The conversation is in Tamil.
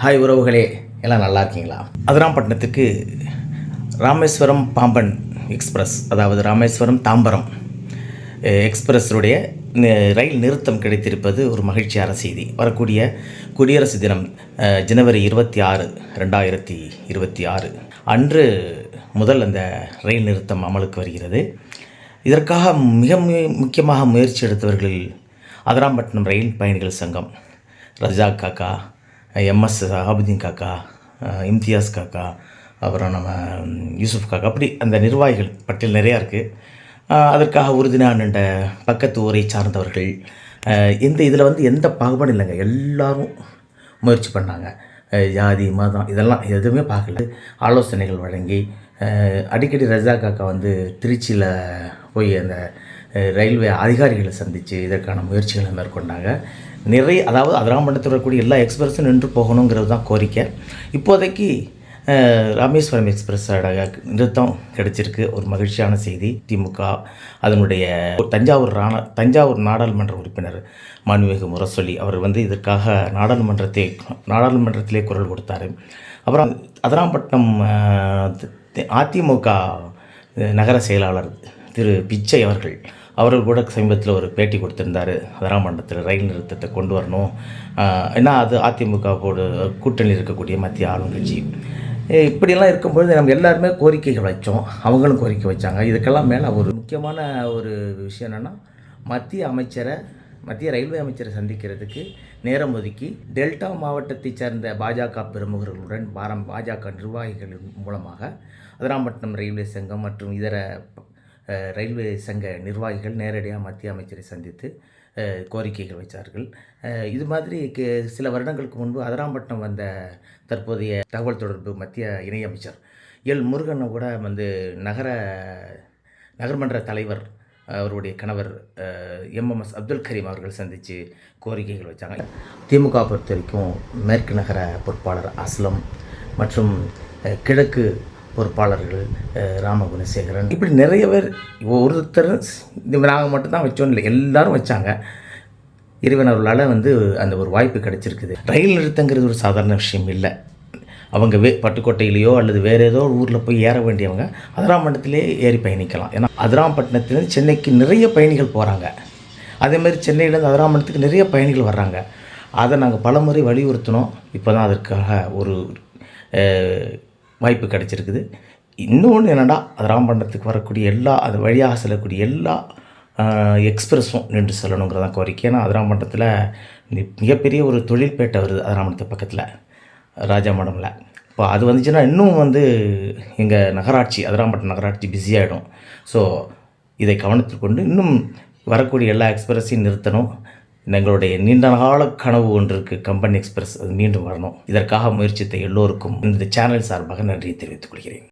ஹாய் உறவுகளே எல்லாம் நல்லா இருக்கீங்களா? அதிராம்பட்டினத்துக்கு ராமேஸ்வரம் பாம்பன் எக்ஸ்பிரஸ் அதாவது ராமேஸ்வரம் தாம்பரம் அஹ், எக்ஸ்பிரஸுடைய ரயில் நிறுத்தம் கிடைத்திருப்பது ஒரு மகிழ்ச்சியான செய்தி. வரக்கூடிய குடியரசு தினம் ஜனவரி இருபத்தி ஆறு ரெண்டாயிரத்தி இருபத்தி ஆறு. அன்று முதல் அந்த ரயில் நிறுத்தம் அமலுக்கு வருகிறது. இதற்காக மிக முக்கியமாக முயற்சி எடுத்தவர்களில் அதிராம்பட்டினம் ரயில் பயணிகள் சங்கம் ரஜா காக்கா எம்எஸ் ஆபுதீன் காக்கா இம்தியாஸ் காக்கா அப்புறம் நம்ம யூசுஃப் யூசுப் காக்கா அப்படி அந்த நிர்வாகிகள் பட்டியல் நிறையா இருக்குது அதற்காக உறுதினாண்ட பக்கத்து ஊரை சார்ந்தவர்கள் இந்த இதில் வந்து எந்த பாகுபாடும் இல்லைங்க. எல்லாரும் முயற்சி பண்ணாங்க. ஜாதி மதம் இதெல்லாம் எதுவுமே பார்க்கல. ஆலோசனைகள் வழங்கி அடிக்கடி ரஜா காக்கா வந்து திருச்சியில் போய் அந்த ரயில்வே அதிகாரிகளை சந்தித்து இதற்கான முயற்சிகளை மேற்கொண்டாங்க நிறைய அதாவது அதிராம்பட்டத்தில் வரக்கூடிய எல்லா எக்ஸ்பிரஸும் நின்று போகணுங்கிறது தான் கோரிக்கை இப்போதைக்கு ராமேஸ்வரம் எக்ஸ்பிரஸோட நிறுத்தம் கிடைச்சிருக்கு ஒரு மகிழ்ச்சியான செய்தி திமுக அதனுடைய தஞ்சாவூர் ராண தஞ்சாவூர் நாடாளுமன்ற உறுப்பினர் மாண்புமிகு முரசொலி அவர் வந்து இதற்காக நாடாளுமன்றத்தை நாடாளுமன்றத்திலே குரல் கொடுத்தாரு அப்புறம் அதராம்பட்டினம் அதிமுக நகர செயலாளர் திரு பிச்சை அவர்கள் அவர்கள் கூட சமீபத்தில் ஒரு பேட்டி கொடுத்துருந்தார். அதராமண்டத்தில் ரயில் நிறுத்தத்தை கொண்டு வரணும். ஏன்னா அது அதிமுகவோட கூட்டணியில் இருக்கக்கூடிய மத்திய ஆளுங்கட்சி. ஏ, இப்படியெல்லாம் இருக்கும்பொழுது நம்ம எல்லாருமே கோரிக்கைகள் வச்சோம். அவங்களும் கோரிக்கை வச்சாங்க. இதுக்கெல்லாம் மேலே ஒரு முக்கியமான ஒரு விஷயம் என்னென்னா மத்திய அமைச்சரை மத்திய ரயில்வே அமைச்சரை சந்திக்கிறதுக்கு நேரம் ஒதுக்கி டெல்டா மாவட்டத்தைச் சேர்ந்த பாஜக பிரமுகர்களுடன் பாரம் பாஜக நிர்வாகிகள் மூலமாக அதிராம்பட்டினம் ரயில்வே சங்கம் மற்றும் இதர ரயில்வே சங்க நிர்வாகிகள் நேரடியாக மத்திய அமைச்சரை சந்தித்து கோரிக்கைகள் வைத்தார்கள் இது மாதிரி சில வருடங்களுக்கு முன்பு அதராம்பட்டினம் வந்த தற்போதைய தகவல் தொடர்பு மத்திய இணையமைச்சர் எல் முருகனை கூட வந்து நகர நகர்மன்ற தலைவர் அவருடைய கணவர் எம்எம்எஸ் அப்துல் கரீம் அவர்கள் சந்தித்து கோரிக்கைகள் வச்சாங்க. திமுக பொறுத்த வரைக்கும் மேற்கு நகர பொறுப்பாளர் அஸ்லம் மற்றும் கிழக்கு பொறுப்பாளர்கள் ராமகுணசேகரன் ராம குணசேகரன் இப்படி நிறைய பேர் ஒருத்தர் இந்த நாங்கள் மட்டும்தான் வச்சோம் இல்லை எல்லாரும் வச்சாங்க. இறைவனவர்களால் வந்து அந்த ஒரு வாய்ப்பு கிடைச்சிருக்குது. ரயில் நிறுத்தங்கிறது ஒரு சாதாரண விஷயம் இல்லை. அவங்க வே பட்டுக்கோட்டையிலேயோ அல்லது வேறு ஏதோ ஊரில் போய் ஏற வேண்டியவங்க அதிராம்பட்டினத்திலே ஏறி பயணிக்கலாம். ஏன்னா அதிராம்பட்டினத்துலேருந்து சென்னைக்கு நிறைய பயணிகள் போகிறாங்க அதேமாதிரி சென்னையிலேருந்து அதிராம்பட்டினத்துக்கு நிறைய பயணிகள் வர்றாங்க. அதை நாங்கள் பலமுறை வலியுறுத்தினோம். இப்போ தான் அதற்காக ஒரு வாய்ப்பு கிடச்சிருக்குது. இன்னொன்று என்னென்னா ராம்பண்டத்துக்கு வரக்கூடிய எல்லா அது வழியாக செல்லக்கூடிய எல்லா எக்ஸ்பிரஸும் நின்று செல்லணுங்கிறதான் கோரிக்கை. ஏன்னா அதிராமட்டத்தில் மிகப்பெரிய ஒரு தொழில்பேட்டை வருது அதராமண்டத்து பக்கத்தில் ராஜா மடமில். இப்போ அது வந்துச்சுன்னா இன்னும் வந்து எங்கள் நகராட்சி அதிராம்பட்டம் நகராட்சி பிஸியாகிடும் ஸோ இதை கவனத்தில் கொண்டு இன்னும் வரக்கூடிய எல்லா எக்ஸ்பிரஸையும் நிறுத்தணும். எங்களுடைய நீண்ட கால கனவு ஒன்று இருக்குது கம்பெனி எக்ஸ்பிரஸ் அது மீண்டும் வரணும். இதற்காக முயற்சித்த எல்லோருக்கும் இந்த சேனல் சார்பாக நன்றியை தெரிவித்துக் கொள்கிறேன்.